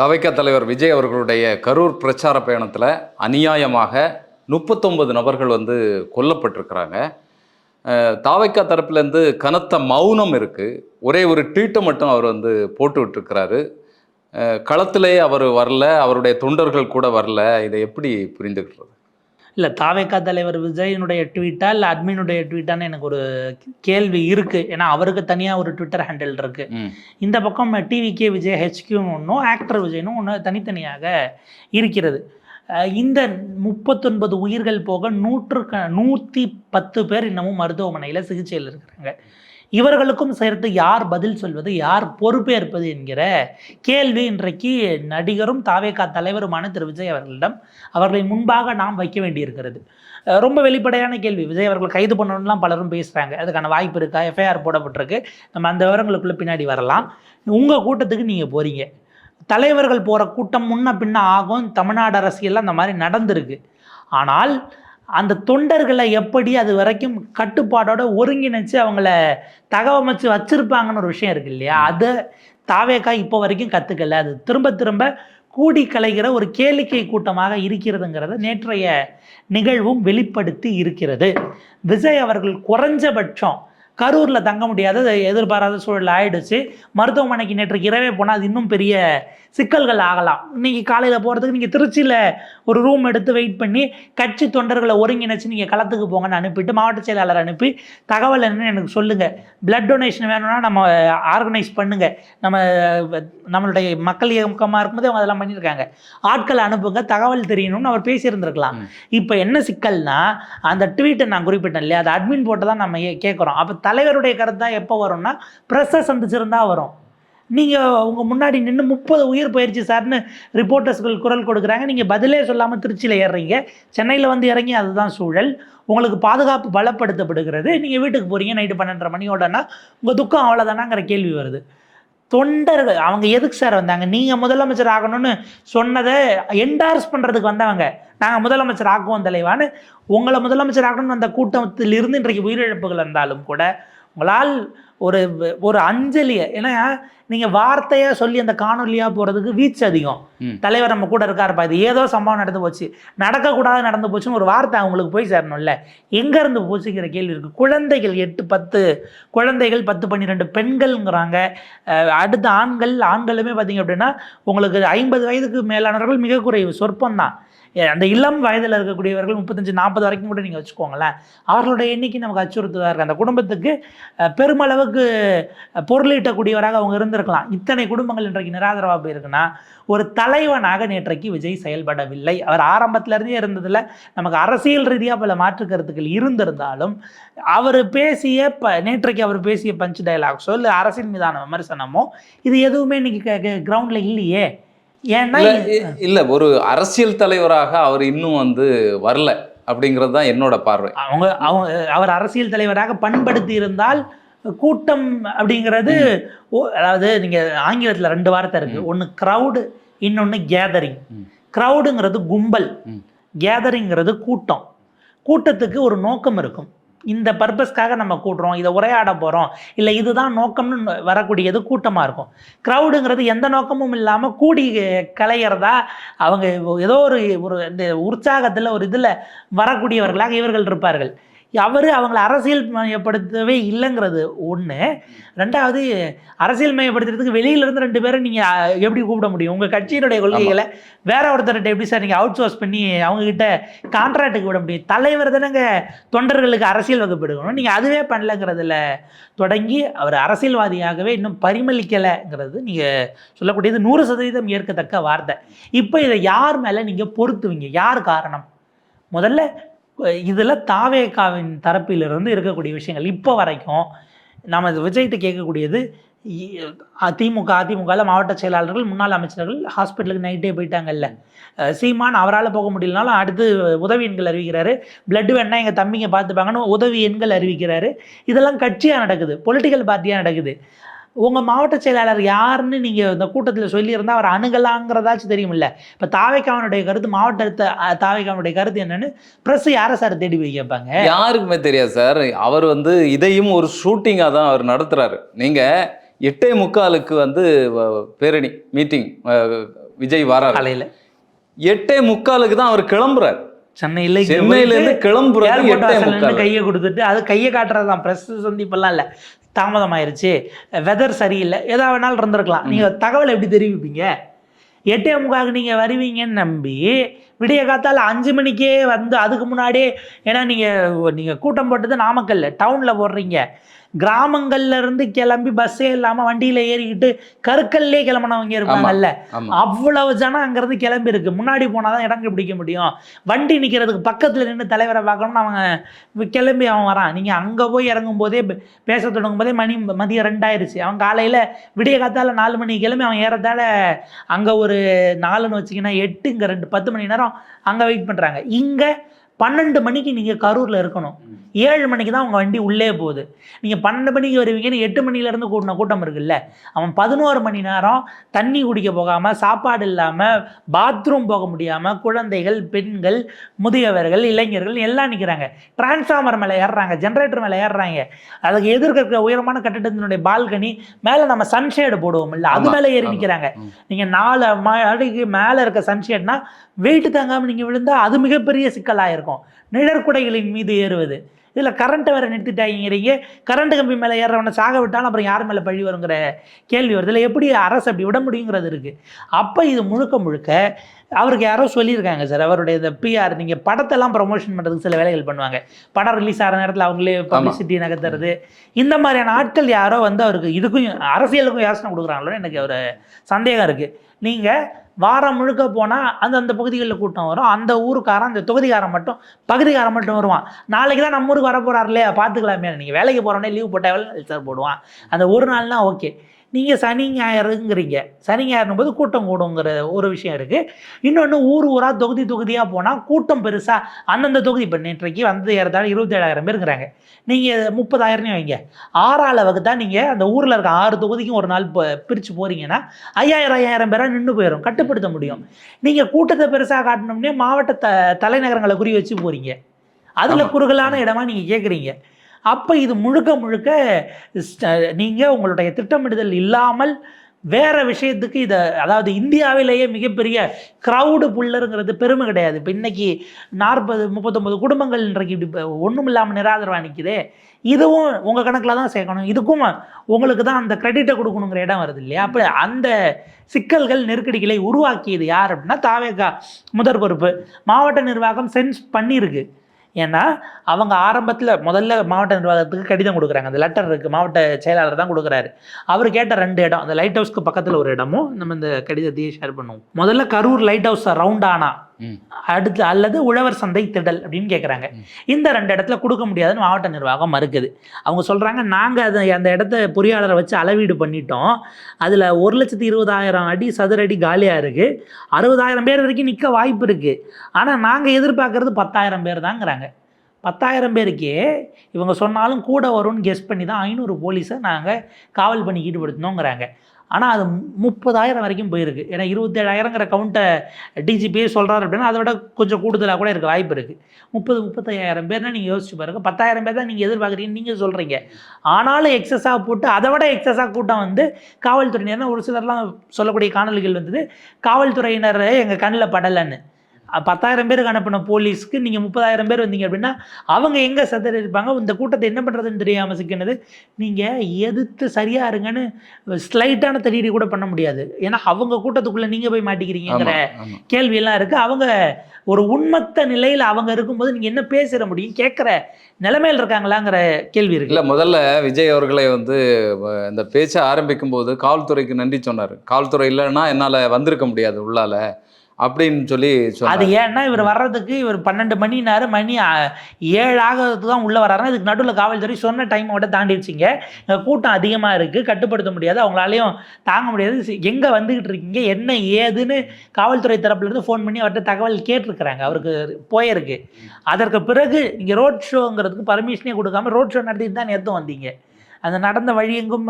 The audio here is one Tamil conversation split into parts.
தவைக்க தலைவர் விஜய் அவர்களுடைய கரூர் பிரச்சார பயணத்தில் அநியாயமாக முப்பத்தொன்பது நபர்கள் வந்து கொல்லப்பட்டிருக்கிறாங்க. தாவைக்கா தரப்புலேருந்து கனத்த மௌனம் இருக்குது ஒரே ஒரு ட்வீட்டை மட்டும் அவர் வந்து போட்டு விட்டுருக்கிறாரு. களத்திலே அவர் வரல அவருடைய தொண்டர்கள் கூட வரல. இதை எப்படி புரிந்துக்கிறது இல்லை தாவேக்கா தலைவர் விஜயனுடைய ட்வீட்டா இல்லை அட்மினுடைய ட்வீட்டான்னு எனக்கு ஒரு கேள்வி இருக்குது ஏன்னா அவருக்கு தனியாக ஒரு ட்விட்டர் ஹேண்டில் இருக்குது ம். இந்த பக்கம் டிவிகே விஜய் ஹெச்கியூன்னு ஒன்றும் ஆக்டர் விஜய்னும் ஒன்று தனித்தனியாக இருக்கிறது. இந்த முப்பத்தொன்பது உயிர்கள் போக நூற்று நூற்றி பத்து பேர் இன்னமும் மருத்துவமனையில் சிகிச்சையில் இருக்கிறாங்க. இவர்களுக்கும் சேர்த்து யார் பதில் சொல்வது யார் பொறுப்பேற்பது என்கிற கேள்வி இன்றைக்கு நடிகரும் தாவேகா தலைவருமான திரு. விஜய் அவர்களிடம் அவர்களை முன்பாக நாம் வைக்க வேண்டியிருக்கிறது. ரொம்ப வெளிப்படையான கேள்வி. விஜய் அவர்கள் கைது பண்ணணும்லாம் பலரும் பேசுகிறாங்க அதுக்கான வாய்ப்பு இருக்கா? எஃப்ஐஆர் போடப்பட்டிருக்கு. நம்ம அந்த விவரங்களுக்குள்ளே பின்னாடி வரலாம். உங்கள் கூட்டத்துக்கு நீங்கள் போகிறீங்க தலைவர்கள் போகிற கூட்டம் முன்ன பின்ன ஆகும். தமிழ்நாடு அரசியலில் அந்த மாதிரி நடந்திருக்கு. ஆனால் அந்த தொண்டர்களை எப்படி அது வரைக்கும் கட்டுப்பாடோட ஒருங்கிணைச்சு அவங்கள தகவமைச்சு வச்சிருப்பாங்கன்னு ஒரு விஷயம் இருக்கு இல்லையா? அதை தாவேக்கா இப்போ வரைக்கும் கற்றுக்கல அது திரும்ப திரும்ப கூடி கலைகிற ஒரு கேளிக்கை கூட்டமாக இருக்கிறதுங்கிறத நேற்றைய நிகழ்வும் வெளிப்படுத்தி இருக்கிறது. விஜய் அவர்கள் குறைஞ்சபட்சம் கரூரில் தங்க முடியாத எதிர்பாராத சூழல் ஆயிடுச்சு. மருத்துவமனைக்கு நேற்று இரவே போனால் அது இன்னும் பெரிய சிக்கல்கள் ஆகலாம். இன்னைக்கு காலையில் போகிறதுக்கு நீங்கள் திருச்சியில் ஒரு ரூம் எடுத்து வெயிட் பண்ணி கட்சி தொண்டர்களை ஒருங்கிணைச்சு நீங்கள் களத்துக்கு போங்கன்னு அனுப்பிட்டு மாவட்ட செயலாளர் அனுப்பி தகவல் என்னன்னு எனக்கு சொல்லுங்கள் பிளட் டொனேஷன் வேணும்னா நம்ம ஆர்கனைஸ் பண்ணுங்க. நம்ம நம்மளுடைய மக்கள் இயக்கமாக இருக்கும்போது அவங்க அதெல்லாம் பண்ணியிருக்காங்க. ஆட்களை அனுப்புங்க தகவல் தெரியணும்னு அவர் பேசியிருந்திருக்கலாம். இப்போ என்ன சிக்கல்னா அந்த ட்வீட்டை நான் குறிப்பிட்டேன் இல்லையா? அது அட்மின் போட்டு தான் நம்ம கேட்குறோம். அப்போ தலைவருடைய கருத்து தான் எப்போ வரும்னா ப்ரெஸ்ஸை சந்திச்சிருந்தா வரும். நீங்கள் உங்கள் முன்னாடி நின்று முப்பது உயிர் போயிடுச்சு சார்னு ரிப்போர்ட்டர்ஸ்கள் குரல் கொடுக்குறாங்க. நீங்கள் பதிலே சொல்லாமல் திருச்சியில் ஏறுறீங்க. சென்னையில் வந்து இறங்கி அதுதான் சூழல். உங்களுக்கு பாதுகாப்பு பலப்படுத்தப்படுகிறது. நீங்கள் வீட்டுக்கு போகிறீங்க நைட்டு பன்னெண்டரை மணியோடனா உங்கள் துக்கம் அவ்வளோதானாங்கிற கேள்வி வருது. தொண்டர்கள் அவங்க எதுக்கு சார் வந்தாங்க? நீங்கள் முதலமைச்சர் ஆகணும்னு சொன்னதை என்டார்ஸ் பண்ணுறதுக்கு வந்தவங்க. நாங்கள் முதலமைச்சர் ஆக்குவோம் தலைவான்னு உங்களை முதலமைச்சர் ஆகணும்னு அந்த கூட்டத்திலிருந்து இன்றைக்கு உயிரிழப்புகள் வந்தாலும் கூட உங்களால் ஒரு ஒரு அஞ்சலியை ஏன்னா நீங்கள் வார்த்தையாக சொல்லி அந்த காணொலியாக போகிறதுக்கு வீச்சு அதிகம். தலைவர் நம்ம கூட இருக்காருப்பா இது ஏதோ சம்பவம் நடந்து போச்சு. நடக்கக்கூடாது நடந்து போச்சுன்னு ஒரு வார்த்தை அவங்களுக்கு போய் சேரணும்ல. எங்கேருந்து போச்சுங்கிற கேள்வி இருக்குது குழந்தைகள் எட்டு பத்து குழந்தைகள் பத்து பன்னிரெண்டு பெண்கள்ங்கிறாங்க. அடுத்த ஆண்கள் ஆண்களுமே பார்த்தீங்க அப்படின்னா உங்களுக்கு ஐம்பது வயதுக்கு மேலானவர்கள் மிக குறைவு சொற்பம் தான் அந்த இளம் வயதில் இருக்கக்கூடியவர்கள் முப்பத்தஞ்சு நாற்பது வரைக்கும் கூட நீங்கள் வச்சுக்கோங்களேன். அவர்களுடைய எண்ணிக்கை நமக்கு அச்சுறுத்துவதாக இருக்குது அந்த குடும்பத்துக்கு பெருமளவுக்கு பொருளீட்டக்கூடியவராக அவங்க இருந்திருக்கலாம். இத்தனை குடும்பங்கள் இன்றைக்கு நிராதரவாக போயிருக்குன்னா ஒரு தலைவனாக நேற்றைக்கு விஜய் செயல்படவில்லை. அவர் ஆரம்பத்திலேருந்தே இருந்ததில் நமக்கு அரசியல் ரீதியாக பல மாற்று கருத்துக்கள் இருந்திருந்தாலும் அவர் பேசிய ப நேற்றைக்கு அவர் பேசிய பஞ்ச் டயலாக்ஸோ இல்லை அரசின் மீதான விமர்சனமோ இது எதுவுமே இன்னைக்கு கிரவுண்டில் இல்லையே. ஏன்னா இல்ல, ஒரு அரசியல் தலைவராக அவர் இன்னும் வந்து வரல அப்படிங்கிறது தான் என்னோட பார்வை. அவங்க அவங்க அவர் அரசியல் தலைவராக பண்படுத்தி இருந்தால் கூட்டம் அப்படிங்கிறது அதாவது நீங்க ஆங்கிலத்துல ரெண்டு வார்த்தை இருக்கு. ஒன்று க்ரௌடு இன்னொன்று கேதரிங். க்ரௌடுங்கிறது கும்பல். கேதரிங்கிறது கூட்டம். கூட்டத்துக்கு ஒரு நோக்கம் இருக்கும். இந்த பர்பஸ்க்காக நம்ம கூட்டுறோம் இதை உரையாட போகிறோம் இல்லை இதுதான் நோக்கம்னு வரக்கூடியது கூட்டமாக இருக்கும். க்ரௌடுங்கிறது எந்த நோக்கமும் இல்லாமல் கூடி கலையிறதா அவங்க ஏதோ ஒரு ஒரு இந்த உற்சாகத்தில் ஒரு இதில் வரக்கூடியவர்களாக இவர்கள் இருப்பார்கள். அவர் அவங்கள அரசியல் மயப்படுத்தவே இல்லைங்கிறது ஒன்று ரெண்டாவது அரசியல் மயப்படுத்துறதுக்கு வெளியிலேருந்து ரெண்டு பேரும் நீங்கள் எப்படி கூப்பிட முடியும்? உங்கள் கட்சியினுடைய கொள்கைகளை வேற ஒருத்தர்கிட்ட எப்படி சார் நீங்கள் அவுட் சோர்ஸ் பண்ணி அவங்கக்கிட்ட கான்ட்ராக்டுக்கு விட முடியும்? தலைவர் தானங்க தொண்டர்களுக்கு அரசியல் வகுப்பு எடுக்கணும் நீங்கள் அதுவே பண்ணலங்கிறதுல தொடங்கி அவர் அரசியல்வாதியாகவே இன்னும் பரிமளிக்கலைங்கிறது நீங்கள் சொல்லக்கூடியது நூறு சதவீதம் ஏற்கத்தக்க வார்த்தை. இப்போ இதை யார் மேலே நீங்கள் பொருத்துவீங்க? யார் காரணம்? முதல்ல இதில் தாவேகாவின் தரப்பிலிருந்து இருக்கக்கூடிய விஷயங்கள் இப்போ வரைக்கும் நாம் விஜய்கிட்ட கேட்கக்கூடியது அதிமுக அதிமுகவில் மாவட்ட செயலாளர்கள் முன்னாள் அமைச்சர்கள் ஹாஸ்பிட்டலுக்கு நைட்டே போயிட்டாங்கல்ல. சீமான் அவரால் போக முடியலனாலும் அடுத்து உதவி எண்கள் அறிவிக்கிறாரு. பிளட் வேணா எங்கள் தம்பிங்க பார்த்துப்பாங்கன்னு உதவி எண்கள் அறிவிக்கிறாரு. இதெல்லாம் கட்சியாக நடக்குது பொலிட்டிக்கல் பார்ட்டியாக நடக்குது. உங்கள் மாவட்ட செயலாளர் யாருன்னு நீங்கள் இந்த கூட்டத்தில் சொல்லியிருந்தால் அவர் அணுகலாங்கிறதாச்சும் தெரியுமில்ல. இப்போ தாவைக்காவனுடைய கருத்து மாவட்ட தாவைக்காவனுடைய கருத்து என்னன்னு ப்ரெஸ் யாரை சார் தேடி போய் கேட்பாங்க? யாருக்குமே தெரியாது சார் அவர் வந்து இதையும் ஒரு ஷூட்டிங்காக தான் அவர் நடத்துறாரு. நீங்க எட்டே முக்காலுக்கு வந்து பேரணி மீட்டிங் விஜய் வராரு. காலையில. எட்டே முக்காலுக்கு தான் அவர் கிளம்புறாரு. சென்னையில சென்னையில இருந்து முக்கால் கையை கொடுத்துட்டு அது கையை காட்டுறது தான் ப்ரெஸ் சந்திப்பெல்லாம் இல்லை. தாமதமாயிருச்சு. வெதர் சரியில்லை. ஏதா வேணாலும் இருந்திருக்கலாம். நீங்க தகவல் எப்படி தெரிவிப்பீங்க? எட்டே முக்காவுக்கு நீங்க வருவீங்கன்னு நம்பி விடிய காத்தால அஞ்சு மணிக்கே வந்து அதுக்கு முன்னாடியே ஏன்னா நீங்க நீங்க கூட்டம் போட்டது நாமக்கல்ல டவுன்ல போடுறீங்க. கிராமங்கள்ல இருந்து கிளம்பி பஸ்ஸே இல்லாம வண்டியில ஏறிக்கிட்டு கருக்கல்லே கிளம்பினவங்க இருப்பாங்கல்ல அவ்வளவு ஜனம் அங்கேருந்து கிளம்பி இருக்கு. முன்னாடி போனாதான் இடம் பிடிக்க முடியும். வண்டி நிற்கிறதுக்கு பக்கத்தில் நின்று தலைவரை பார்க்கணும்னு அவன் கிளம்பி அவன் வரான். நீங்கள் அங்கே போய் இறங்கும் போதே பேச தொடங்கும் போதே மணி மதியம் ரெண்டாயிருச்சு. அவன் காலையில் விடிய காத்தால நாலு மணிக்கு கிளம்பி அவன் ஏறத்தால அங்கே ஒரு நாலுன்னு வச்சிங்கன்னா எட்டு இங்கே ரெண்டு பத்து மணி நேரம் அங்கே வெயிட் பண்ணுறாங்க இங்கே பன்னெண்டு மணிக்கு நீங்கள் கரூரில் இருக்கணும். ஏழு மணிக்கு தான் உங்கள் வண்டி உள்ளே போகுது. நீங்கள் பன்னெண்டு மணிக்கு வருவீங்கன்னு எட்டு மணிலேருந்து கூட்டின கூட்டம் இருக்குல்ல. அவன் பதினோரு மணி நேரம் தண்ணி குடிக்க போகாமல் சாப்பாடு இல்லாமல் பாத்ரூம் போக முடியாமல் குழந்தைகள் பெண்கள் முதியவர்கள் இளைஞர்கள் எல்லாம் நிற்கிறாங்க டிரான்ஸ்ஃபார்மர் மேலே ஏறுறாங்க ஜென்ரேட்டர் மேலே ஏறுறாங்க. அதுக்கு எதிர்க்க உயரமான கட்டிடத்தினுடைய பால்கனி மேலே நம்ம சன்ஷேடு போடுவோம் இல்லை அது மேலே ஏறி. நிற்கிறாங்க. நீங்கள் நாலு மாடிக்கு மேலே இருக்க சன்ஷேட்னா வெயிட் தாங்காமல் நீங்கள் விழுந்தா அது மிகப்பெரிய சிக்கலாக இருக்கும் நிழற்குடைகளின் மீது ஏறுவது. இதில் கரண்ட்டை வேறு நிறுத்திட்டாங்கிறீங்க கரண்ட் கம்பி மேலே ஏறவனை சாக விட்டாலும் அப்புறம் யார் மேலே பழி வருங்கிற கேள்வி வருது. இதில் எப்படி அரசு அப்படி விட முடியுங்கிறது இருக்குது அப்போ இது முழுக்க முழுக்க அவருக்கு யாரோ சொல்லியிருக்காங்க சார். அவருடைய இந்த பிஆர் நீங்கள் படத்தெல்லாம் ப்ரொமோஷன் பண்ணுறதுக்கு சில வேலைகள் பண்ணுவாங்க. படம் ரிலீஸ் ஆகிற நேரத்தில் அவங்களே பப்ளிசிட்டி நகர்த்துறது. இந்த மாதிரியான ஆட்கள் யாரோ வந்து அவருக்கு இதுக்கும் அரசியலுக்கும் யோசனை கொடுக்குறாங்களோ எனக்கு ஒரு சந்தேகம் இருக்குது நீங்கள் வாரம் முழுக்க போனால் அந்த அந்த பகுதிகளில் கூட்டம் வரும். அந்த ஊருக்காரன் அந்த தொகுதிக்காரன் மட்டும் பகுதிக்காரன் மட்டும் வருவான். நாளைக்கு தான் நம்ம ஊருக்கு வர போகிறார் இல்லையா? பார்த்துக்கலாமே. நீங்கள் வேலைக்கு போகிறோன்னே லீவ் போட்டால் சார் போடுவான். அந்த ஒரு நாள்னா ஓகே நீங்கள் சனி ஞாயிறுங்கிறீங்க. சனி ஞாயிறுனும் போது கூட்டம் கூடுங்கிற ஒரு விஷயம் இருக்குது இன்னொன்று ஊர் ஊராக தொகுதி தொகுதியாக போனால் கூட்டம் பெருசாக அந்தந்த தொகுதி இப்போ நேற்றைக்கு வந்து ஏறத்தாழ இருபத்தேழாயிரம் பேருங்கிறாங்க நீங்கள் முப்பதாயிரம்னு வைங்க. ஆறாள் வகுத்தா நீங்கள் அந்த ஊரில் இருக்க ஆறு தொகுதிக்கும் ஒரு நாள் பிரித்து போகிறீங்கன்னா ஐயாயிரம் ஐயாயிரம் பேராக நின்று போயிடும் கட்டுப்படுத்த முடியும். நீங்கள் கூட்டத்தை பெருசாக காட்டணும்னே மாவட்ட த தலைநகரங்களை குறி வச்சு போகிறீங்க அதில். குறுகலான இடமா நீங்கள் கேட்குறீங்க அப்போ இது முழுக்க முழுக்க நீங்கள் உங்களுடைய திட்டமிடுதல் இல்லாமல் வேறு விஷயத்துக்கு இதை அதாவது இந்தியாவிலேயே மிகப்பெரிய க்ரௌடு புல்லருங்கிறது பெருமை கிடையாது. இப்போ இன்றைக்கி நாற்பது முப்பத்தொம்பது குடும்பங்கள் இன்றைக்கு இப்படி ஒன்றும் இல்லாமல் நிராதரவாக நிற்குதே இதுவும் உங்கள் கணக்கில் தான் சேர்க்கணும். இதுக்கும் உங்களுக்கு தான் அந்த கிரெடிட்டை கொடுக்கணுங்கிற இடம் வருது இல்லையா? அப்போ அந்த சிக்கல்கள் நெருக்கடிகளை உருவாக்கியது யார் அப்படின்னா தாவேகா முதற் பொறுப்பு. மாவட்ட நிர்வாகம் சென்ஸ் பண்ணியிருக்கு. ஏன்னா அவங்க ஆரம்பத்தில் முதல்ல மாவட்ட நிர்வாகத்துக்கு கடிதம் கொடுக்குறாங்க. அந்த லெட்டர் இருக்குது மாவட்ட செயலாளர் தான் கொடுக்குறாரு. அவர் கேட்ட ரெண்டு இடம் அந்த லைட் ஹவுஸ்க்கு பக்கத்தில் ஒரு இடமும் நம்ம இந்த கடிதத்தையே ஷேர் பண்ணுவோம். முதல்ல கரூர் லைட் ஹவுஸ் ரவுண்ட் ஆனால் அடுத்து அல்லது உழவர் சந்தை திடல் அப்படின்னு கேட்குறாங்க இந்த ரெண்டு இடத்துல கொடுக்க முடியாதுன்னு மாவட்ட நிர்வாகம் மறுக்குது. அவங்க சொல்கிறாங்க நாங்கள் அதை அந்த இடத்த பொறியாளரை வச்சு அளவீடு பண்ணிட்டோம். அதில் ஒரு லட்சத்தி இருபதாயிரம் அடி சதுர அடி காலியாக இருக்குது அறுபதாயிரம் பேர் வரைக்கும் நிற்க வாய்ப்பு இருக்குது ஆனால் நாங்கள் எதிர்பார்க்கறது பத்தாயிரம் பேர் தாங்கிறாங்க. பத்தாயிரம் பேருக்கே இவங்க சொன்னாலும் கூட வரும்னு கெஸ் பண்ணி தான் ஐநூறு போலீஸை நாங்கள் காவல் பணிக்கு ஈடுபடுத்தினோங்கிறாங்க ஆனால் அது முப்பதாயிரம் வரைக்கும் போயிருக்கு. ஏன்னா இருபத்தேழாயிரங்கிற கவுண்ட்டை டிஜிபியே சொல்கிறாரு அப்படின்னா அதை விட கொஞ்சம் கூடுதலாக கூட இருக்க வாய்ப்பு இருக்குது முப்பது முப்பத்தையாயிரம் பேர்னா நீங்கள் யோசிச்சு பாருங்க. பத்தாயிரம் பேர் தான் நீங்கள் எதிர்பார்க்குறீங்கன்னு நீங்கள் சொல்கிறீங்க ஆனாலும் எக்ஸஸாக போட்டு அதை விட எக்ஸஸாக கூட்டம் வந்து காவல்துறையினர் ஒரு சிலர்லாம் சொல்லக்கூடிய காணொலிகள் வந்தது. காவல்துறையினரே எங்கள் கண்ணில் படலைன்னு. பத்தாயிரம் பேருக்கு அனுப்பின போலீஸ்க்கு நீங்கள் முப்பதாயிரம் பேர் வந்தீங்க அப்படின்னா அவங்க எங்கே சதறி இருப்பாங்க இந்த கூட்டத்தை என்ன பண்ணுறதுன்னு தெரியாமல் சிக்கினது. நீங்கள் எதிர்த்து சரியாக இருங்கன்னு ஸ்லைட்டான தடியடி கூட பண்ண முடியாது. ஏன்னா அவங்க கூட்டத்துக்குள்ளே நீங்கள் போய் மாட்டிக்கிறீங்கிற. கேள்வியெல்லாம் இருக்குது அவங்க ஒரு உண்மத்த நிலையில் அவங்க இருக்கும்போது நீங்கள் என்ன பேசிட முடியும்? கேட்குற நிலைமையில் இருக்காங்களாங்கிற கேள்வி இருக்கு. இல்ல முதல்ல விஜய் அவர்களை வந்து இந்த பேச்சை ஆரம்பிக்கும் போது காவல்துறைக்கு நன்றி சொன்னார். காவல்துறை இல்லைன்னா என்னால வந்திருக்க முடியாது உள்ளால. அப்படின்னு சொல்லி அது ஏன்னா இவர் வர்றதுக்கு இவர் பன்னெண்டு மணினாரு மணி ஏழு ஆகிறதுக்கு தான் உள்ளே வர்றாருன்னா இதுக்கு நடுவில் காவல்துறை சொன்ன டைமை விட தாண்டிடுச்சிங்க. இங்க கூட்டம் அதிகமாக இருக்குது கட்டுப்படுத்த முடியாது அவங்களாலையும் தாங்க முடியாது. எங்கே வந்துக்கிட்டு இருக்கீங்க என்ன ஏதுன்னு காவல்துறை தரப்புலேருந்து ஃபோன் பண்ணி அவர்கிட்ட தகவல் கேட்டிருக்கிறாங்க அவருக்கு போயிருக்கு. அதற்கு பிறகு நீங்கள் ரோட் ஷோங்கிறதுக்கு பர்மிஷனே கொடுக்காம ரோட் ஷோ நடத்திட்டு தான் நேற்று வந்தீங்க. அந்த நடந்த வழியெங்கும்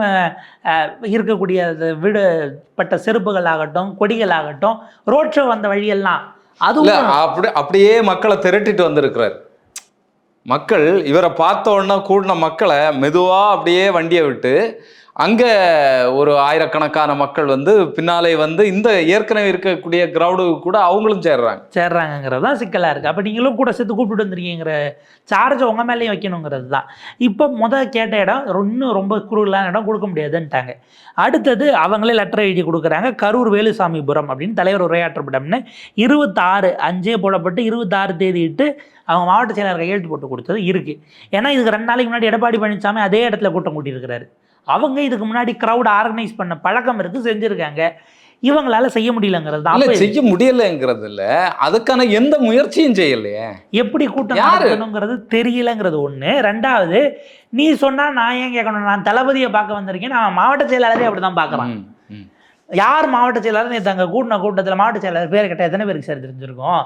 இருக்கக்கூடிய அந்த விடப்பட்ட செருப்புகள் ஆகட்டும் கொடிகள் ஆகட்டும் ரோட் ஷோ வந்த வழியெல்லாம் அதுவும் அப்படி அப்படியே மக்களை திரட்டிட்டு வந்திருக்கிறார். மக்கள் இவரை பார்த்த உடனே கூடின மக்களை மெதுவா அப்படியே வண்டியை விட்டு அங்கே ஒரு ஆயிரக்கணக்கான மக்கள் வந்து பின்னாலே வந்து இந்த ஏற்கனவே இருக்கக்கூடிய கிரௌடு கூட அவங்களும் சேர்றாங்க. சேர்றாங்கங்கிறது தான் சிக்கலாக இருக்குது அப்போ நீங்களும் கூட சேர்த்து கூப்பிட்டு வந்திருக்கீங்கிற சார்ஜை உங்கள் மேலேயும் வைக்கணுங்கிறது தான். இப்போ முதல் கேட்ட இடம் இன்னும் ரொம்ப குறுகலான இடம் கொடுக்க முடியாதுன்ட்டாங்க. அடுத்தது அவங்களே லெட்டர் எழுதி கொடுக்குறாங்க கரூர் வேலுசாமிபுரம் அப்படின்னு தலைவர் உரையாற்றப்படம்னு இருபத்தாறு அஞ்சே போடப்பட்டு இருபத்தாறு தேதிட்டு அவங்க மாவட்ட செயலாளர் கையெழுத்து போட்டு கொடுத்தது இருக்குது ஏன்னா இதுக்கு ரெண்டு நாளைக்கு முன்னாடி எடப்பாடி பழனிசாமி அதே இடத்துல கூட்டம் கூட்டியிருக்கிறாரு. அவங்க இதுக்கு முன்னாடி க்ரௌட் ஆர்கனைஸ் பண்ண பழக்கம் இருக்குது செஞ்சுருக்காங்க. இவங்களால செய்ய முடியலங்கிறது தான். செய்ய முடியலைங்கிறது இல்ல அதுக்கான எந்த முயற்சியும் செய்யலையே. எப்படி கூட்டம்? நடத்தணுங்கிறது தெரியலங்கிறது ஒண்ணு. ரெண்டாவது நீ சொன்னா நான் ஏன் கேட்கணும்? நான் தளபதியை பார்க்க வந்திருக்கேன். நான் மாவட்ட செயலாளரே அப்படிதான் ம். யார் மாவட்ட செயலாளர்? நேற்று அங்கே கூட்டின கூட்டத்தில் மாவட்ட செயலாளர் பேர் கேட்டால் எத்தனை பேருக்கு சார் தெரிஞ்சிருக்கும்?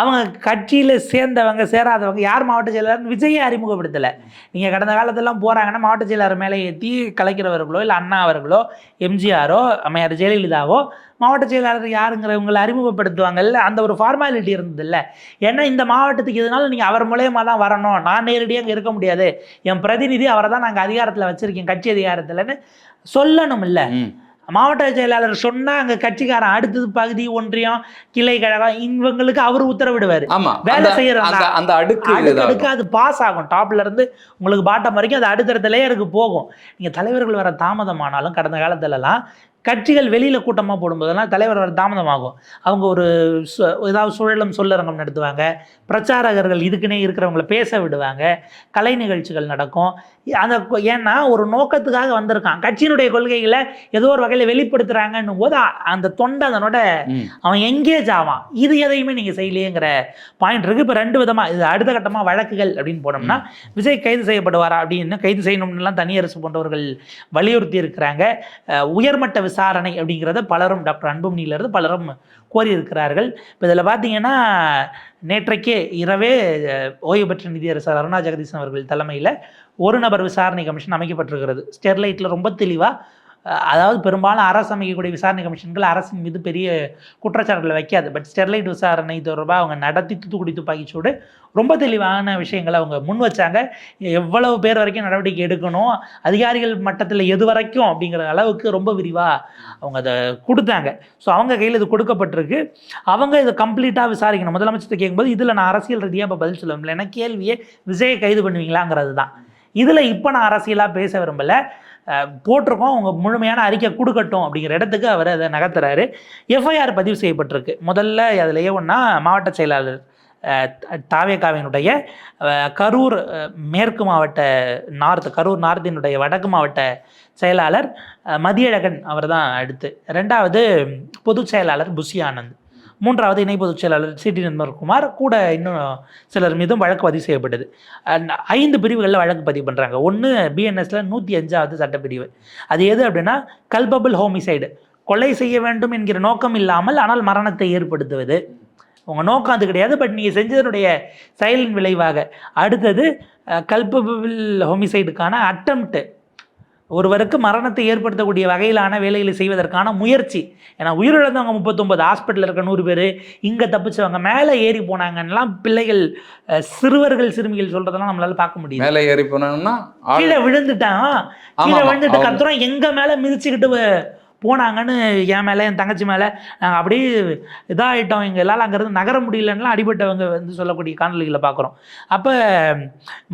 அவங்க கட்சியில் சேர்ந்தவங்க சேராதவங்க யார் மாவட்ட செயலாளர் விஜயை அறிமுகப்படுத்தலை. நீங்கள் கடந்த காலத்தெல்லாம் போகிறாங்கன்னா மாவட்ட செயலாளர் மேலே ஏற்றி கலைக்கிறவர்களோ இல்லை அண்ணா அவர்களோ எம்ஜிஆரோ அம்மையார் ஜெயலலிதாவோ மாவட்ட செயலாளர் யாருங்கிறவங்களை அறிமுகப்படுத்துவாங்கல்ல அந்த ஒரு ஃபார்மாலிட்டி இருந்ததில்ல. ஏன்னா இந்த மாவட்டத்துக்கு இதனால நீங்கள் அவர் மூலயமா தான் வரணும். நான் நேரடியாக அங்கே இருக்க முடியாது. என் பிரதிநிதி அவரை தான் நாங்கள் அதிகாரத்தில் வச்சுருக்கேன் கட்சி அதிகாரத்தில்னு சொல்லணும் இல்லை மாவட்ட செயலாளர் சொன்னா அங்க கட்சிக்காரன் அடுத்தது பகுதி ஒன்றியம் கிளை கழகம் இவங்களுக்கு அவர் உத்தரவிடுவாரு. வேலை செய்யறதா? அந்த அடுக்கு அடுக்கு அது பாஸ் ஆகும். டாப்ல இருந்து உங்களுக்கு பாட்டம் வரைக்கும் அது அடுத்தடுத்த லேயருக்கு போகும். நீங்க தலைவர்கள் வர தாமதமானாலும் கடந்த காலத்துலலாம் கட்சிகள் வெளியில கூட்டமா போடும்போதெல்லாம் தலைவர் வர தாமதமாகும். அவங்க ஒரு ஏதாவது சுழலும் சொல்லரங்கம் நடத்துவாங்க. பிரச்சாரகர்கள் இதுக்குன்னே இருக்கிறவங்கள பேச விடுவாங்க. கலை நிகழ்ச்சிகள் நடக்கும். அந்த ஏன்னா ஒரு நோக்கத்துக்காக வந்திருக்கான். கட்சியினுடைய கொள்கைகளை ஏதோ ஒரு வகையில் வெளிப்படுத்துறாங்கன்னும் போது அந்த தொண்டை அதனோட. அவன் எங்கேஜ் ஆவான். இது எதையுமே நீங்கள் செய்யலையேங்கிற பாயிண்ட் இருக்குது இப்போ ரெண்டு விதமாக இது அடுத்த கட்டமாக வழக்குகள் அப்படின்னு போனோம்னா விஜய் கைது செய்யப்படுவாரா அப்படின்னு கைது செய்யணும்னுலாம் தனியரசு போன்றவர்கள் வலியுறுத்தி இருக்கிறாங்க. உயர்மட்ட விசாரணை அப்படிங்கிறத பலரும் டாக்டர் அன்புமணியிலிருந்து பலரும் கோரியிருக்கிறார்கள். இப்போ இதில் பார்த்தீங்கன்னா நேற்றைக்கே இரவே அஹ், ஓய்வு பெற்ற நிதியரசர் அருணா ஜெகதீசன் அவர்கள் தலைமையில் ஒரு நபர் விசாரணை கமிஷன் அமைக்கப்பட்டிருக்கிறது. ஸ்டெர்லைட்டில் ரொம்ப தெளிவாக அதாவது பெரும்பாலும் அரசு அமைக்கக்கூடிய விசாரணை கமிஷன்கள் அரசின் மீது பெரிய குற்றச்சாட்டுகளை வைக்காது. பட் ஸ்டெர்லைட் விசாரணை தொடர்பாக அவங்க நடத்தி தூத்துக்குடி துப்பாக்கிச்சூடு ரொம்ப தெளிவான விஷயங்களை அவங்க முன் வச்சாங்க. எவ்வளவு பேர் வரைக்கும் நடவடிக்கை எடுக்கணும் அதிகாரிகள் மட்டத்தில் எது வரைக்கும் அப்படிங்கிற அளவுக்கு ரொம்ப விரிவாக அவங்க அதை கொடுத்தாங்க. ஸோ அவங்க கையில் இது கொடுக்கப்பட்டிருக்கு. அவங்க இதை கம்ப்ளீட்டாக விசாரிக்கணும். முதலமைச்சர்கிட்ட கேட்கும்போது இதில் நான் அரசியல் ரீதியாக இப்போ பதில் சொல்ல முடியல. ஏன்னா கேள்வியே விஜயை கைது பண்ணுவீங்களாங்கிறது தான் இதில் இப்போ நான் அரசியலாக பேச விரும்பலை. போட்டிருக்கோம். அவங்க முழுமையான அறிக்கை கொடுக்கட்டும் அப்படிங்கிற இடத்துக்கு அவர் அதை நகர்த்துறாரு. எஃப்ஐஆர் பதிவு செய்யப்பட்டிருக்கு. முதல்ல அதில் ஒன்றா மாவட்ட செயலாளர் தாவேக்காவினுடைய தாவேகாவினுடைய கரூர் மேற்கு மாவட்ட நார்த் கரூர் நார்த்தினுடைய வடக்கு மாவட்ட செயலாளர் மதியழகன் அவர் தான் அடுத்து. ரெண்டாவது பொதுச் செயலாளர் புஷி ஆனந்த். மூன்றாவது இணை பொதுச் செயலாளர் சிடி நண்பர்குமார் கூட இன்னும் சிலர் மீதும் வழக்கு பதிவு செய்யப்பட்டது. ஐந்து பிரிவுகளில் வழக்கு பதிவு பண்ணுறாங்க ஒன்று பிஎன்எஸில் நூற்றி அஞ்சாவது சட்டப்பிரிவு. அது எது அப்படின்னா கல்பபிள் ஹோமிசைடு கொலை செய்ய வேண்டும் என்கிற நோக்கம் இல்லாமல் ஆனால் மரணத்தை ஏற்படுத்துவது. உங்கள் நோக்கம் அது கிடையாது பட் நீங்கள் செஞ்சதனுடைய செயலின் விளைவாக. அடுத்தது கல்பபிள் ஹோமிசைடுக்கான அட்டம்ப்ட்டு ஒருவருக்கு மரணத்தை ஏற்படுத்தக்கூடிய வகையிலான வேலைகளை செய்வதற்கான முயற்சி. ஏன்னா உயிரிழந்தவங்க முப்பத்தொம்பது ஹாஸ்பிட்டலில் இருக்க நூறு பேர் இங்கே தப்பிச்சவங்க மேலே ஏறி போனாங்கன்னெலாம் பிள்ளைகள் அஹ், சிறுவர்கள் சிறுமிகள் சொல்கிறதெல்லாம் நம்மளால பார்க்க முடியுது. மேலே ஏறி போனாங்கன்னா கீழே விழுந்துட்டான். கீழே விழுந்துட்டு கத்துறோம் எங்க மேல மிதிச்சுக்கிட்டு போனாங்கன்னு என் மேலே என் தங்கச்சி மேலே நாங்கள் அப்படியே இதாகிட்டோம் எங்களால் அங்கேருந்து நகர முடியலன்னா அடிபட்டவங்க வந்து சொல்லக்கூடிய காணொலிகளை பார்க்குறோம். அப்போ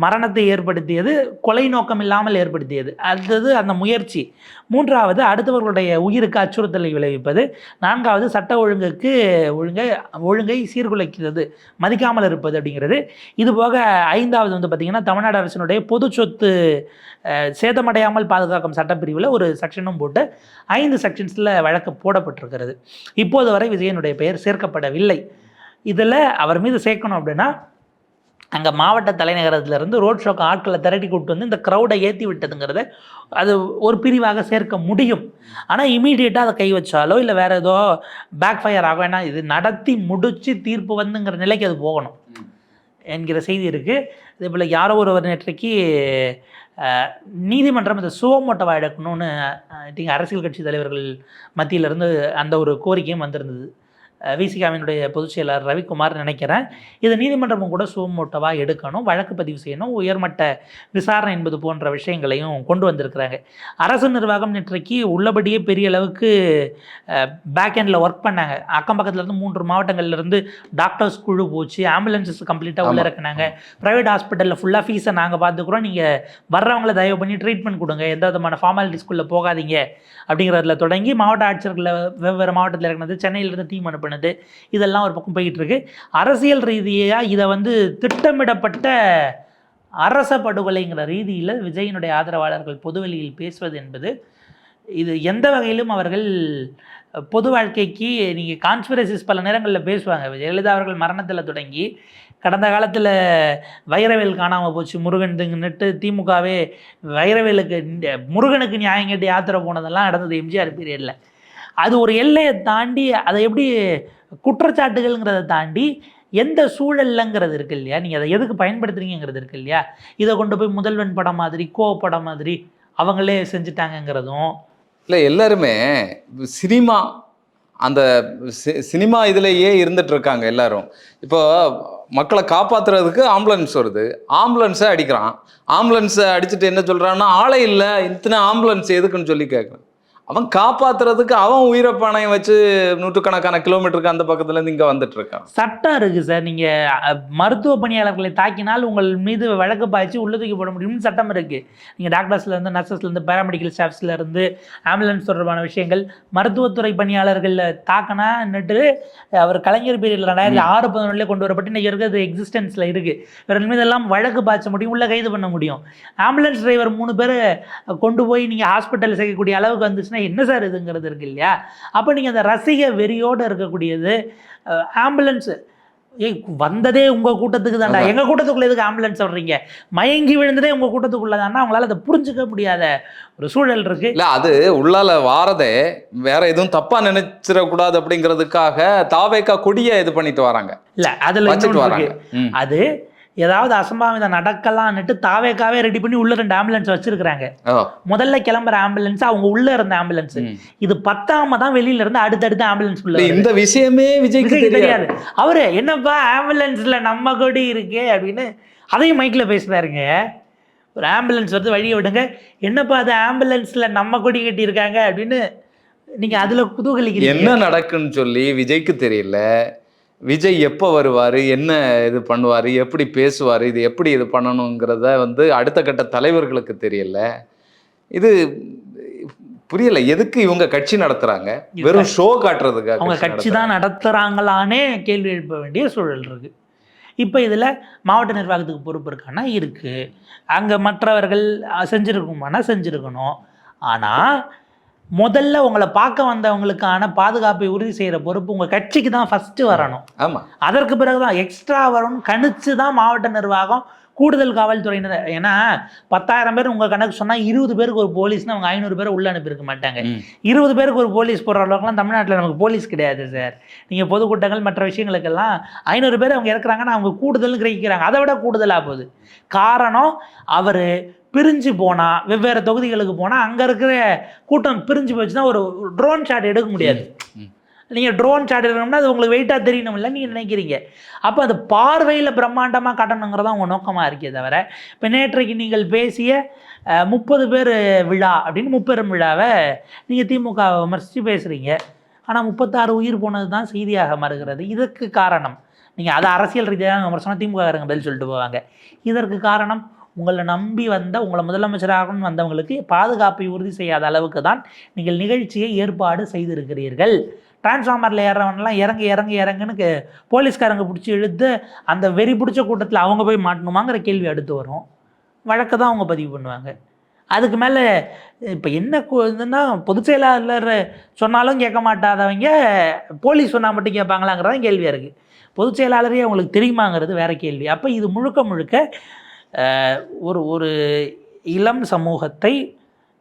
மரணத்தை ஏற்படுத்தியது கொலை நோக்கம் இல்லாமல் ஏற்படுத்தியது. அடுத்தது அந்த முயற்சி. மூன்றாவது அடுத்தவர்களுடைய உயிருக்கு அச்சுறுத்தலை விளைவிப்பது. நான்காவது சட்ட ஒழுங்குக்கு ஒழுங்கை ஒழுங்கை சீர்குலைக்கிறது மதிக்காமல் இருப்பது அப்படிங்கிறது. இது போக ஐந்தாவது வந்து பார்த்திங்கன்னா தமிழ்நாடு அரசினுடைய பொது சொத்து சேதமடையாமல் பாதுகாக்கும் சட்டப்பிரிவில் ஒரு செக்ஷனும் போட்டு ஐந்து செக்ஷன்ஸில் வழக்கு போடப்பட்டிருக்கிறது. இப்போது வரை விஜயனுடைய பெயர் சேர்க்கப்படவில்லை. இதில் அவர் மீது சேர்க்கணும் அப்படின்னா அங்கே மாவட்ட தலைநகரத்திலிருந்து ரோட் ஷோக்கு ஆட்களை திரட்டி கூப்பிட்டு வந்து இந்த க்ரௌடை ஏற்றி விட்டதுங்கிறத அது ஒரு பிரிவாக சேர்க்க முடியும். ஆனால் இமீடியட்டாக அதை கை வச்சாலோ இல்லை வேறு ஏதோ பேக் ஃபயர் ஆகும் ஏன்னா இது நடத்தி முடித்து தீர்ப்பு வந்துங்கிற நிலைக்கு அது போகணும். என்கிற செய்தி இருக்குது இதே போல் யாரோ ஒருவர் நேற்றைக்கு நீதிமன்றம் இந்த சுவமோட்டவா எடுக்கணும்னு ஐ திங்க் அரசியல் கட்சி தலைவர்கள் மத்தியிலிருந்து அந்த ஒரு கோரிக்கையும் வந்திருந்தது. விசிகாவினுடைய பொதுச் செயலாளர் ரவிக்குமார் நினைக்கிறேன். இதை நீதிமன்றமும் கூட சுமூட்டவாக எடுக்கணும். வழக்கு பதிவு செய்யணும். உயர்மட்ட விசாரணை என்பது போன்ற விஷயங்களையும் கொண்டு வந்திருக்கிறாங்க. அரசு நிர்வாகம் நேற்றைக்கு உள்ளபடியே பெரிய அளவுக்கு பேக் எண்டில் ஒர்க் பண்ணாங்க. அக்கம் பக்கத்துல இருந்து மூன்று மாவட்டங்கள்ல இருந்து டாக்டர்ஸ் குழு போச்சு. ஆம்புலன்சஸ் கம்ப்ளீட்டாக உள்ள. இறக்குனாங்க. ப்ரைவேட் ஹாஸ்பிட்டலில் ஃபுல்லாக ஃபீஸை நாங்கள் பார்த்துக்குறோம். நீங்கள் வர்றவங்கள தயவு பண்ணி ட்ரீட்மெண்ட் கொடுங்க. எந்த விதமான ஃபார்மாலிட்டிஸ்குள்ளே போகாதீங்க. அப்படிங்கிறதுல தொடங்கி மாவட்ட ஆட்சியர்களை வெவ்வேறு மாவட்டத்தில் இறக்குனது சென்னையிலேருந்து டீம் அனுப்புனது இதெல்லாம் ஒரு பக்கம் போய்கிட்டு இருக்கு அரசியல் ரீதியாக இதை வந்து திட்டமிடப்பட்ட அரச படுகொலைங்கிற ரீதியில் விஜயினுடைய ஆதரவாளர்கள் பொதுவெளியில் பேசுவது என்பது இது எந்த வகையிலும் அவர்கள் பொது வாழ்க்கைக்கு நீங்கள் கான்ஸ்பிரசிஸ் பல நேரங்களில் பேசுவாங்க. ஜெயலலிதா அவர்கள் மரணத்தில் தொடங்கி கடந்த காலத்தில் வைரவேல் காணாமல் போச்சு முருகன் தின்னுட்டு திமுகவே வைரவேலுக்கு இந்த முருகனுக்கு நியாயம் கேட்டு யாத்திரை போனதெல்லாம் நடந்தது எம்ஜிஆர் பீரியடில் அது ஒரு எல்லையை தாண்டி அதை எப்படி குற்றச்சாட்டுகள்ங்கிறத தாண்டி எந்த சூழல்லங்கிறது இருக்கு இல்லையா? நீங்கள் அதை எதுக்கு பயன்படுத்துறீங்கிறது இருக்கு இல்லையா? இதை கொண்டு போய் முதல்வன் படம் மாதிரி கோ படம் மாதிரி அவங்களே செஞ்சுட்டாங்கங்கிறதும் இல்லை எல்லாருமே சினிமா அந்த சி- சினிமா இதுலேயே இருந்துட்டு இருக்காங்க எல்லாரும். இப்போ மக்களை காப்பாத்துறதுக்கு ஆம்புலன்ஸ் வருது. ஆம்புலன்ஸை அடிக்கிறான். ஆம்புலன்ஸை அடிச்சுட்டு என்ன சொல்கிறான்னா ஆளே இல்லை இத்தனை ஆம்புலன்ஸ் எதுக்குன்னு சொல்லி கேட்குறான். அவன் காப்பாத்துறதுக்கு அவன் உயிரை பணம் வச்சு நூற்றுக்கணக்கான கிலோமீட்டருக்கு அந்த பக்கத்துல இருந்து இங்க வந்துட்டு இருக்கான் சட்டம் இருக்குது சார். நீங்கள் மருத்துவ பணியாளர்களை தாக்கினால் உங்கள் மீது வழக்கு பாய்ச்சி உள்ள தூக்கி போட முடியும்னு சட்டம் இருக்குது நீங்கள் டாக்டர்ஸ்லேருந்து நர்சஸ்லேருந்து பேராமெடிக்கல் ஸ்டாஃப்ஸ்லேருந்து ஆம்புலன்ஸ் தொடர்பான விஷயங்கள் மருத்துவத்துறை பணியாளர்கள் தாக்கினான்னுட்டு அவர் கலைஞர் பீரியடில் ரெண்டாயிரத்தி ஆறு பதினொன்றுலேயே கொண்டு வரப்பட்டு இன்றைக்கி இருக்கிறது எக்ஸிஸ்டன்ஸில் இருக்குது இவர்கள் மீதெல்லாம் வழக்கு பாய்ச்ச முடியும் உள்ள கைது பண்ண முடியும். ஆம்புலன்ஸ் டிரைவர் மூணு பேர் கொண்டு போய் நீங்கள் ஹாஸ்பிட்டல் சேர்க்கக்கூடிய அளவுக்கு வந்துச்சுன்னா என்ன சார் இதுங்கிறது இருக்கு இல்லையா? அப்போ நீங்கள் அந்த ரசிக வெறியோடு இருக்கக்கூடியது ஆம்புலன்ஸ் ஏய் வந்ததே உங்கள் கூட்டத்துக்கு தான்டா. எங்கள் கூட்டத்துக்குள்ள எதுக்கு ஆம்புலன்ஸ் வர்றீங்க? மயங்கி விழுந்ததே உங்கள் கூட்டத்துக்குள்ள தானே அவங்களால அதை புரிஞ்சுக்க முடியாத ஒரு சூழல் இருக்கு. இல்ல அது உள்ளால வாரதே வேற எதுவும் தப்பா நினைச்சிடக்கூடாது அப்படிங்கிறதுக்காக தாவேக்கா கொடிய இது பண்ணிட்டு வராங்க. இல்லை அதில் வச்சுட்டு வராங்க. அது ஏதாவது அசம்பாவிதம் நடக்கலான்னுட்டு தாவேக்காவே ரெடி பண்ணி உள்ள ரெண்டு ஆம்புலன்ஸ் வச்சிருக்கிறாங்க. ஓ, முதல்ல கிளம்புற ஆம்புலன்ஸ் அவங்க உள்ள இருந்த ஆம்புலன்ஸ். இது பத்தாம தான் வெளியில இருந்து அடுத்தடுத்த ஆம்புலன்ஸ் உள்ள. இந்த விஷயமே விஜய்க்கு தெரியாது. அவரு என்னப்பா ஆம்புலன்ஸ்ல நம்ம கொடி இருக்கே அப்படின்னு அதையும் மைக்ல பேசுறாருங்க. ஒரு ஆம்புலன்ஸ் வந்து வழியை விடுங்க. என்னப்பா அது ஆம்புலன்ஸ்ல நம்ம கொடி கட்டி இருக்காங்க அப்படின்னு நீங்க அதுல குதூகலிக்கிறீங்க. என்ன நடக்குன்னு சொல்லி விஜய்க்கு தெரியல. விஜய் எப்போ வருவார்? என்ன இது பண்ணுவார்? எப்படி பேசுவார்? இது எப்படி இது பண்ணணுங்கிறத வந்து அடுத்த கட்ட தலைவர்களுக்கு தெரியல. இது புரியல எதுக்கு இவங்க கட்சி நடத்துறாங்க? வெறும் ஷோ காட்டுறதுக்காக அவங்க கட்சி தான் நடத்துறாங்களானே கேள்வி எழுப்ப வேண்டிய சூழல் இருக்கு. இப்போ இதில் மாவட்ட நிர்வாகத்துக்கு பொறுப்பு இருக்கானா? இருக்கு. அங்கே மற்றவர்கள் செஞ்சிருக்குமானா? செஞ்சிருக்கணும். ஆனால் முதல்ல உங்களை பார்க்க வந்தவங்களுக்கான பாதுகாப்பை உறுதி செய்கிற பொறுப்பு உங்கள் கட்சிக்கு தான் ஃபஸ்ட்டு வரணும். ஆமா. அதற்கு பிறகு தான் எக்ஸ்ட்ரா வரணும். கணிச்சு தான் மாவட்ட நிர்வாகம் கூடுதல் காவல்துறையினர் ஏன்னா பத்தாயிரம் பேர் உங்கள் கணக்கு சொன்னால் இருபது பேருக்கு ஒரு போலீஸ்னு அவங்க ஐநூறு பேரை உள்ளே அனுப்பியிருக்க மாட்டாங்க. இருபது பேருக்கு ஒரு போலீஸ் போடுற அளவுக்குலாம் தமிழ்நாட்டில் நமக்கு போலீஸ் கிடையாது சார். நீங்கள் பொதுக்கூட்டங்கள் மற்ற விஷயங்களுக்கெல்லாம் ஐநூறு பேர் அவங்க இறக்குறாங்கன்னா அவங்க கூடுதல்னு கிரகிக்கிறாங்க. அதை விட கூடுதலாக போகுது. காரணம் அவர் பிரிஞ்சு போனால் வெவ்வேறு தொகுதிகளுக்கு போனால் அங்கே இருக்கிற கூட்டம் பிரிஞ்சு போச்சுன்னா ஒரு ட்ரோன் ஷாட் எடுக்க முடியாது. நீங்கள் ட்ரோன் ஷாட் எடுக்கணும்னா அது உங்களுக்கு வெயிட்டாக தெரியணும்ல நீங்கள் நினைக்கிறீங்க. அப்போ அது பார்வையில் பிரம்மாண்டமாக காட்டணுங்கிறதா உங்கள் நோக்கமாக இருக்கே தவிர இப்போ நேற்றைக்கு நீங்கள் பேசிய முப்பது பேர் விழா அப்படின்னு முப்பெரும் விழாவை நீங்கள் திமுக விமர்சித்து பேசுகிறீங்க ஆனால் முப்பத்தாறு உயிர் போனது தான் செய்தியாக மாறுகிறது இதற்கு காரணம் நீங்கள் அதை அரசியல் ரீதியாக விமர்சனம் திமுககாரங்க பதில் சொல்லிட்டு போவாங்க. இதற்கு காரணம் உங்களை நம்பி வந்த உங்களை முதலமைச்சராகணும்னு வந்தவங்களுக்கு பாதுகாப்பை உறுதி செய்யாத அளவுக்கு தான் நீங்கள் நிகழ்ச்சியை ஏற்பாடு செய்திருக்கிறீர்கள். டிரான்ஸ்ஃபார்மரில் ஏறவன்லாம் இறங்கு இறங்கு இறங்குன்னு போலீஸ்காரங்க பிடிச்சி இழுத்து அந்த வெறி பிடிச்ச கூட்டத்தில் அவங்க போய் மாட்டணுமாங்கிற கேள்வி அடுத்து வரும். வழக்கு தான் அவங்க பதிவு பண்ணுவாங்க. அதுக்கு மேலே இப்போ என்ன இதுன்னா பொதுச் செயலாளர் சொன்னாலும் கேட்க மாட்டாதவங்க போலீஸ் சொன்னால் மட்டும் கேட்பாங்களாங்கிறதான் கேள்வியாக இருக்குது பொதுச் செயலாளரே அவங்களுக்கு தெரியுமாங்கிறது வேற கேள்வி. அப்போ இது முழுக்க முழுக்க ஒரு ஒரு இளம் சமூகத்தை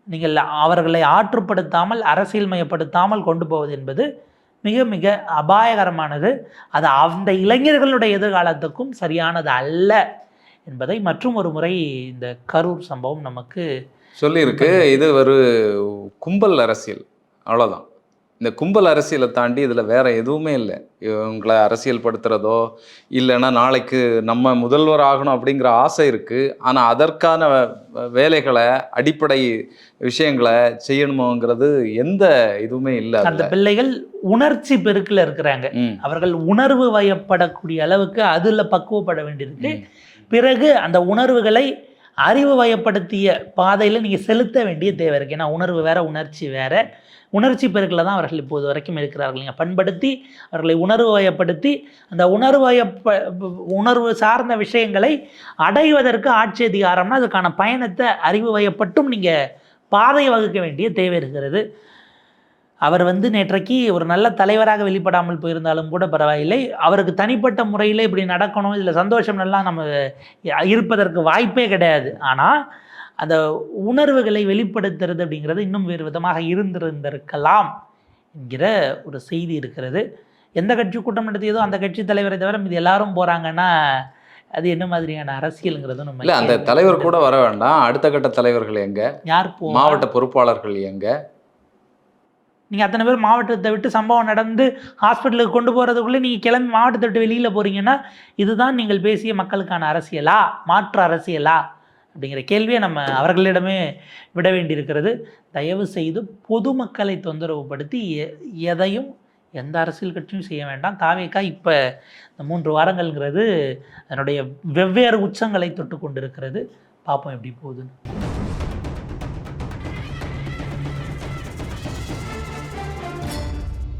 நீங்கள் அவர்களை ஆற்றுப்படுத்தாமல் அரசியல்மயப்படுத்தாமல் கொண்டு போவது என்பது மிக மிக அபாயகரமானது. அது அந்த இளைஞர்களுடைய எதிர்காலத்துக்கும் சரியானது அல்ல என்பதை மற்றும் ஒரு முறை இந்த கரூர் சம்பவம் நமக்கு சொல்லியிருக்கு. இது ஒரு கும்பல் அரசியல். அவ்வளோதான் இந்த கும்பல் அரசியலை தாண்டி இதில் வேற எதுவுமே இல்லை. இவங்களை அரசியல் படுத்துறதோ இல்லைன்னா நாளைக்கு நம்ம முதல்வர் ஆகணும் அப்படிங்கிற ஆசை இருக்குது ஆனால் அதற்கான வேலைகளை அடிப்படை விஷயங்களை செய்யணுமோங்கிறது எந்த இதுவுமே இல்லை அந்த பிள்ளைகள் உணர்ச்சி பெருக்கில் இருக்கிறாங்க. அவர்கள் உணர்வு வயப்படக்கூடிய அளவுக்கு அதில் பக்குவப்பட வேண்டியிருக்கு. பிறகு அந்த உணர்வுகளை அறிவு வயப்படுத்திய பாதையில் நீங்கள் செலுத்த வேண்டிய தேவை இருக்குது ஏன்னா உணர்வு வேற உணர்ச்சி வேற. உணர்ச்சி பெருக்கில் தான் அவர்கள் இப்போது வரைக்கும் இருக்கிறார்கள். நீங்கள் பண்படுத்தி அவர்களை உணர்வு வயப்படுத்தி அந்த உணர்வு வயப்ப உணர்வு சார்ந்த விஷயங்களை அடைவதற்கு ஆட்சி அதிகாரம்னா அதுக்கான பயணத்தை அறிவு வயப்பட்டும் நீங்கள் பாதை வகுக்க வேண்டிய தேவை இருக்கிறது. அவர் வந்து நேற்றைக்கு ஒரு நல்ல தலைவராக வெளிப்படாமல் போயிருந்தாலும் கூட பரவாயில்லை. அவருக்கு தனிப்பட்ட முறையில் இப்படி நடக்கணும் இதில் சந்தோஷம் எல்லாம் நம்ம இருப்பதற்கு வாய்ப்பே கிடையாது. ஆனால் அந்த உணர்வுகளை வெளிப்படுத்துறது அப்படிங்கிறது இன்னும் வேறு விதமாக இருந்திருந்திருக்கலாம் என்கிற ஒரு செய்தி இருக்கிறது. எந்த கட்சி கூட்டம் நடத்தியதோ அந்த கட்சி தலைவரை தவிர இது எல்லாரும் போகிறாங்கன்னா அது என்ன மாதிரியான அரசியலுங்கிறதும் நம்ம இல்லை அந்த தலைவர் கூட வர வேண்டாம். அடுத்த கட்ட தலைவர்கள் எங்க? யார் மாவட்ட பொறுப்பாளர்கள் எங்க? நீங்கள் அத்தனை பேர் மாவட்டத்தை விட்டு சம்பவம் நடந்து ஹாஸ்பிட்டலுக்கு கொண்டு போகிறதுக்குள்ளே நீங்கள் கிளம்பி மாவட்டத்தை விட்டு வெளியில் போகிறீங்கன்னா இதுதான் நீங்கள் பேசிய மக்களுக்கான அரசியலா? மாற்று அரசியலா? அப்படிங்கிற கேள்வியை நம்ம அவர்களிடமே விட வேண்டியிருக்கிறது. தயவு செய்து பொதுமக்களை தொந்தரவுப்படுத்தி எ- எதையும் எந்த அரசியல் கட்சியும் செய்ய வேண்டாம். தாவேக்கா இப்போ இந்த மூன்று வாரங்கள்ங்கிறது அதனுடைய வெவ்வேறு உச்சங்களை தொட்டு கொண்டிருக்கிறது பார்ப்போம் எப்படி போகுதுன்னு.